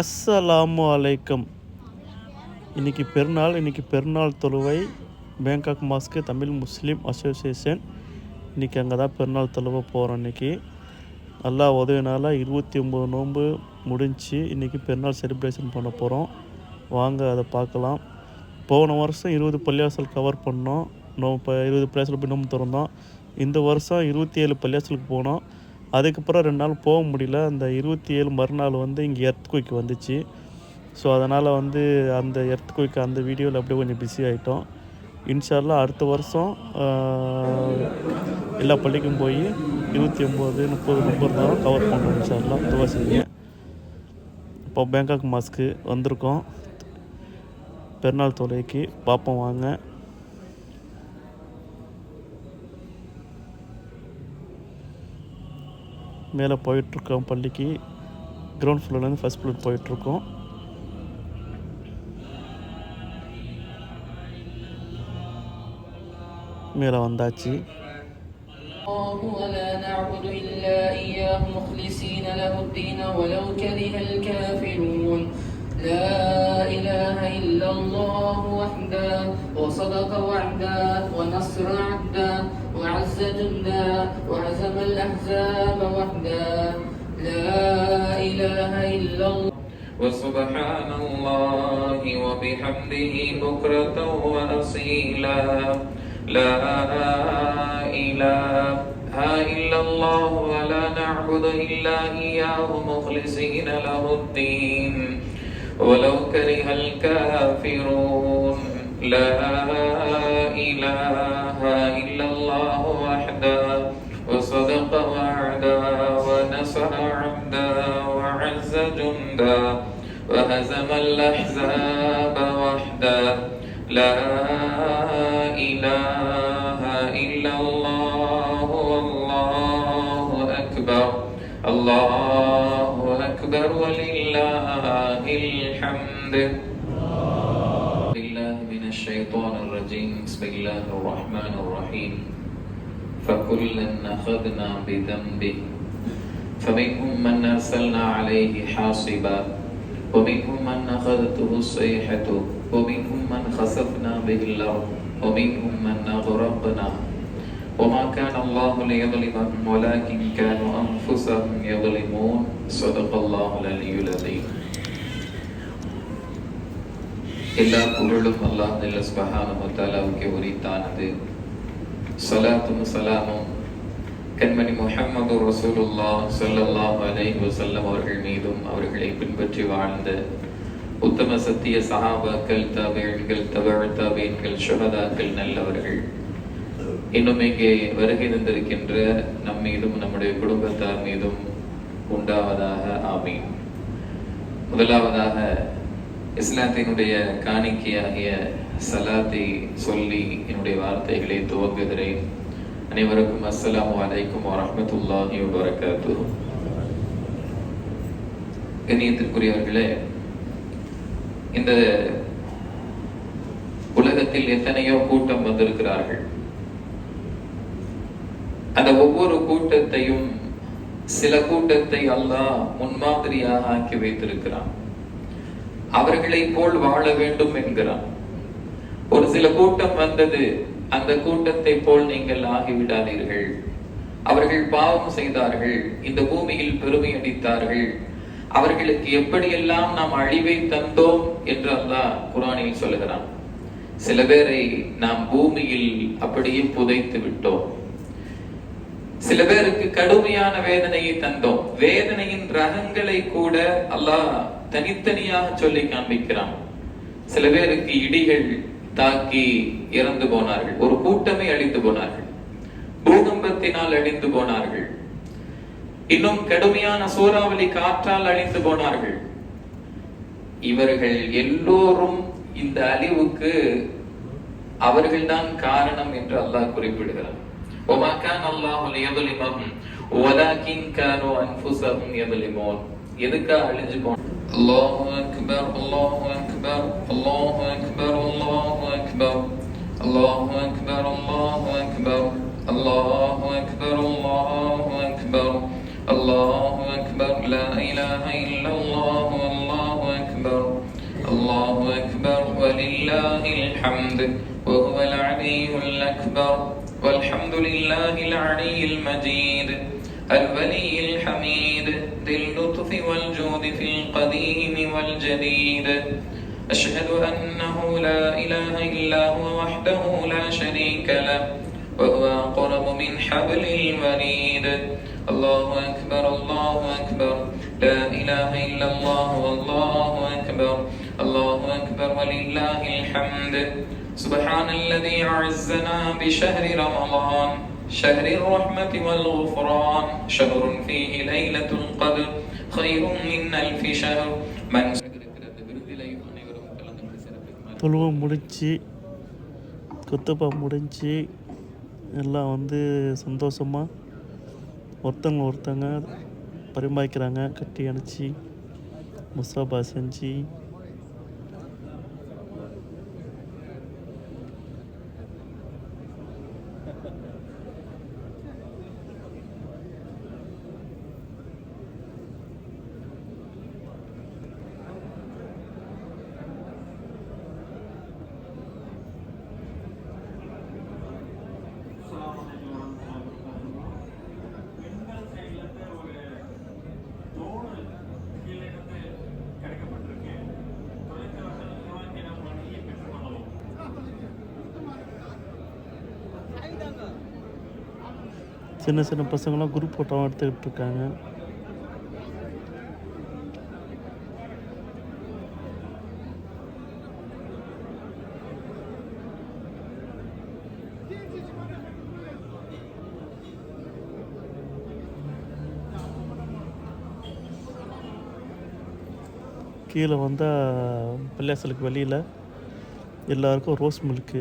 அஸ்ஸலாமு அலைக்கம். இன்றைக்கி பெருநாள் இன்றைக்கி பெருநாள் தொழுவை Bangkok mosque Tamil Muslim association. இன்னைக்கு அங்கே தான் பெருநாள் தொழுவை போகிறோம் இன்றைக்கி நல்லா உதவினால இருபத்தி ஒம்பது நோன்பு முடிஞ்சு இன்றைக்கி பெருநாள் செலிப்ரேஷன் பண்ண போகிறோம் வாங்க அதை பார்க்கலாம். போன வருஷம் இருபது பள்ளியாசல் கவர் பண்ணோம். நோ இப்போ இருபது பள்ளியாசல் போய் நோம்பு திறந்தோம். இந்த வருஷம் இருபத்தி ஏழு பள்ளியாசலுக்கு போனோம். அதுக்கப்புறம் ரெண்டு நாள் போக முடியல. அந்த இருபத்தி ஏழு மறுநாள் வந்து இங்கே எர்த் குயிக் வந்துச்சு. ஸோ அதனால் வந்து அந்த எர்த் குயிக் அந்த வீடியோவில் அப்படியே கொஞ்சம் பிஸி ஆகிட்டோம் இன்ஷால்லாம் அடுத்த வருஷம் எல்லா பள்ளிக்கும் போய் இருபத்தி ஒம்பது முப்பது முப்பது நேரம் கவர் பண்ணுறோம் இன்ஷால்லாம் துவா செய்யுங்க. இப்போ பேங்காக் மாஸ்க்கு வந்திருக்கோம். பெருநாள் தொலைக்கு பார்ப்போம் வாங்க. மேலே போயிட்டுருக்கோம் பள்ளிக்கு கிரவுண்ட் ஃப்ளோர்லேருந்து ஃபஸ்ட் ஃப்ளோர் போயிட்டுருக்கோம் மேலே வந்தாச்சு الله ولا نعبد إلا إياه مخلصين له الدين ولو كره الكافرون لا إله إلا الله وحده وصدق وعده ونصر عبده وعز جنده وهزم الأحزاب وحده. لا إله إلا الله. وسبحان الله وبحمده بكرة وأصيلا. لا إله إلا الله ولا نعبد إلا إياه مخلصين له الدين. ولو كره الكافرون. لا إله وهزم الأحزاب وحدا لا إله إلا الله والله أكبر. الله أكبر ولله الحمد. بالله من الشيطان الرجيم. بسم الله الرحمن الرحيم. فكلا أخذنا بذنبه. فمنهم من أرسلنا عليه حاصبا. ومنهم من أخذته الصيحة ومنهم من خسفنا به الأرض ومنهم من أغرقنا وما كان الله ليظلمهم ولكن كانوا أنفسهم يظلمون صدق الله العلي العظيم எல்லா புகழும் அல்லாஹ் ஜல்ல சுப்ஹானஹு வ தஆலாவுக்கு உரித்தானது சலாத்தும் சலாமும் கண்மணி முஹம்மது ரசூலுல்லா சொல்லல்லா அலை வசல்லம் அவர்கள் மீதும் அவர்களை பின்பற்றி வாழ்ந்த உத்தம சத்திய சஹாபாக்கள் தாபியன்கள் தவழ தாபியன்கள் சுகதாக்கள் நல்லவர்கள். இன்னும் இங்கே வருகை தந்திருக்கின்ற நம் மீதும் நம்முடைய குடும்பத்தார் மீதும் உண்டாவதாக ஆமீன். முதலாவதாக இஸ்லாத்தினுடைய காணிக்கையாகிய சலாத்தை சொல்லி என்னுடைய வார்த்தைகளை துவங்குகிறேன். அனைவருக்கும் அஸ்லாம் வலைக்கும் வரமத்துல்லாஹி வரகாத்து கண்ணியத்திற்குரியவர்களே இந்த உலகத்தில் எத்தனையோ கூட்டம் வந்திருக்கிறார்கள். அந்த ஒவ்வொரு கூட்டத்தையும் சில கூட்டத்தை அல்லாஹ் முன்மாதிரியாக ஆக்கி வைத்திருக்கிறான். அவர்களை போல் வாழ வேண்டும் என்கிறான். ஒரு சில கூட்டம் வந்தது அந்த கூட்டத்தை போல் நீங்கள் ஆகிவிடாதீர்கள். அவர்கள் பாவம் செய்தார்கள் இந்த பூமியில் பெருமை அடித்தார்கள். அவர்களுக்கு எப்படியெல்லாம் நாம் அழிவை தந்தோம் என்று அல்லாஹ் குரானில் சொல்லுகிறான். சில பேரை நாம் பூமியில் அப்படியே புதைத்து விட்டோம். சில பேருக்கு கடுமையான வேதனையை தந்தோம். வேதனையின் ரகங்களை கூட அல்லாஹ் தனித்தனியாக சொல்லி காண்பிக்கிறான். சில பேருக்கு இடிகள் தாக்கி இறந்து போனார்கள் ஒரு கூட்டமே அழிந்து போனார்கள் பூகம்பத்தினால் அழிந்து போனார்கள் இன்னும் கடுமையான சூறாவளி காற்றால் அழிந்து போனார்கள் இவர்கள் எல்லோரும் இந்த அழிவுக்கு அவர்கள்தான் காரணம் என்று அல்லாஹ் குறிப்பிடுகிறார் وما كان الله ليظلمهم ولكن كانوا انفسهم يظلمون எதுக்காக அழிஞ்சு போன الله أكبر الله أكبر الله أكبر الله أكبر الله أكبر الله أكبر الله أكبر الله أكبر الله أكبر لا إله إلا الله الله أكبر الله أكبر ولله الحمد وهو العلي الأكبر والحمد لله العلي المجيد الولي الحميد ذي اللطف والجود في القديم والجديد. أشهد أنه لا إله إلا هو وحده لا شريك له وهو أقرب من حبل الوريد. الله أكبر الله أكبر. لا إله إلا الله والله أكبر. الله أكبر ولله الحمد. سبحان الذي أعزنا بشهر رمضان. شهر الرحمة والغفران شهر فيه ليلة القدر خير من ألف شهر من தொழுவை முடிச்சு குத்துப்பா முடிஞ்சு எல்லாம் வந்து சந்தோஷமாக ஒருத்தங்க ஒருத்தங்க பரிமாறிக்கிறாங்க கட்டி அணைச்சி முசாபா செஞ்சு சின்ன சின்ன பசங்களாம் குரூப் ஃபோட்டோவும் எடுத்துக்கிட்டு இருக்காங்க கீழே வந்தால் பிள்ளையாசலுக்கு வெளியில் எல்லாருக்கும் ரோஸ் மில்க்கு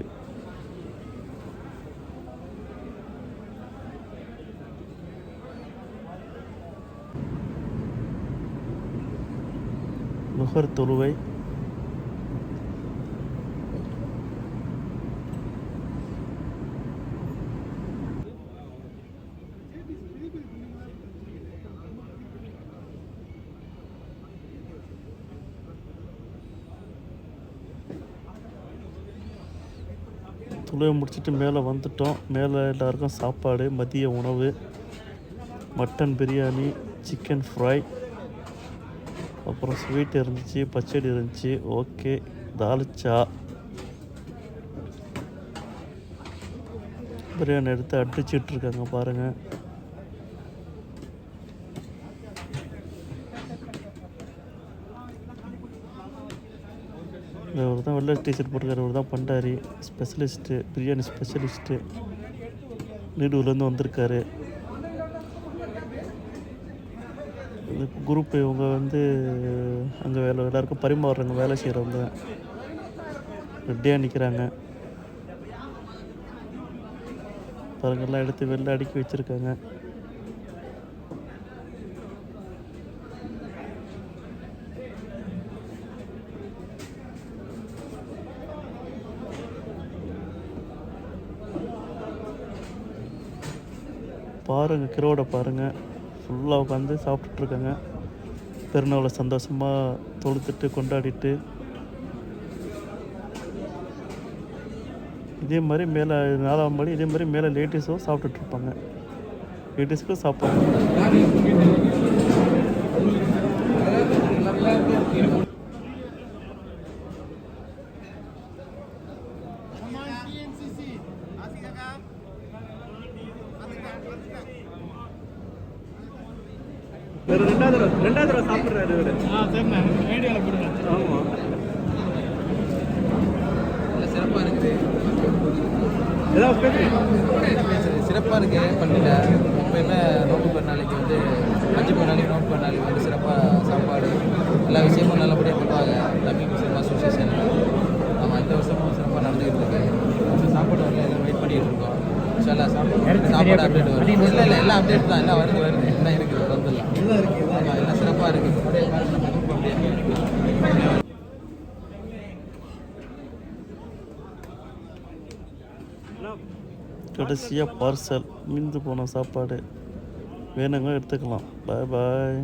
நுகர் தொழுவை தொழுவை முடிச்சுட்டு மேலே வந்துட்டோம் மேலே எல்லாருக்கும் சாப்பாடு மதிய உணவு மட்டன் பிரியாணி சிக்கன் ஃப்ரை அப்புறம் ஸ்வீட் இருந்துச்சு பச்சடி இருந்துச்சு. ஓகே தாளிச்சா. பிரியாணி எடுத்து அடிச்சிட்ருக்காங்க பாருங்கள் இவர் தான் வெள்ளை டீஷர்ட் போட்டுருக்காரு. இவர் தான் பண்டாரி ஸ்பெஷலிஸ்ட்டு பிரியாணி ஸ்பெஷலிஸ்ட்டு நீடூர்லேருந்து வந்திருக்காரு இந்த குரூப் இவங்க வந்து அங்கே வேலை எல்லாருக்கும் பரிமாறுறவங்க வேலை செய்கிறவங்க ரெட்டியாக நிற்கிறாங்க பழங்கள்லாம் எடுத்து வெளில அடுக்கி வச்சுருக்காங்க. பாருங்கள் கிரோட பாருங்கள் ஃபுல்லாக உட்காந்து சாப்பிட்டுட்ருக்காங்க. பெருநாளை சந்தோஷமாக தொழுத்துட்டு கொண்டாடிட்டு. இதே மாதிரி மேலே நாலாம் மாடி இதே மாதிரி மேலே லேடிஸும் சாப்பிட்டுட்ருப்பாங்க. லேடிஸுக்கும் சாப்பாடு. வேற ரெண்டாவது தடவை ரெண்டாவது தடவை சாப்பிட்றாரு இவரு. ஆ சரிண்ணா வீடியோவில் போடுங்க ஆமா. நல்ல சிறப்பாக இருக்குது ஏதாவது சிறப்பாக இருக்குது பள்ளியில் எப்பயுமே நோன்பு பெருநாளைக்கு வந்து அஞ்சு பெருநாளைக்கு நோன்பு பெருநாளைக்கு வந்து சிறப்பாக சாப்பாடு எல்லா விஷயமும் நல்லபடியாக பண்ணுவாங்க. தமிழ் முஸ்லீம் அசோசியேஷனில் ஆமாம் இந்த வருஷமும் சிறப்பாக நடந்துகிட்டு இருக்கு. கொஞ்சம் சாப்பாடு வரல. எல்லாம் வெயிட் பண்ணிட்டு இருக்கோம். சில சாப்பாடு சாப்பாடு அப்டேட் வரும் இல்லை இல்லை எல்லாம் அப்டேட் தான். எல்லாம் வருது வருது. எல்லாம் இருக்குது ஆமாம் எல்லாம் சிறப்பாக இருக்குது கடைசியாக பார்சல் மீந்து போன சாப்பாடு. வேணுங்க எடுத்துக்கலாம். பாய் பாய்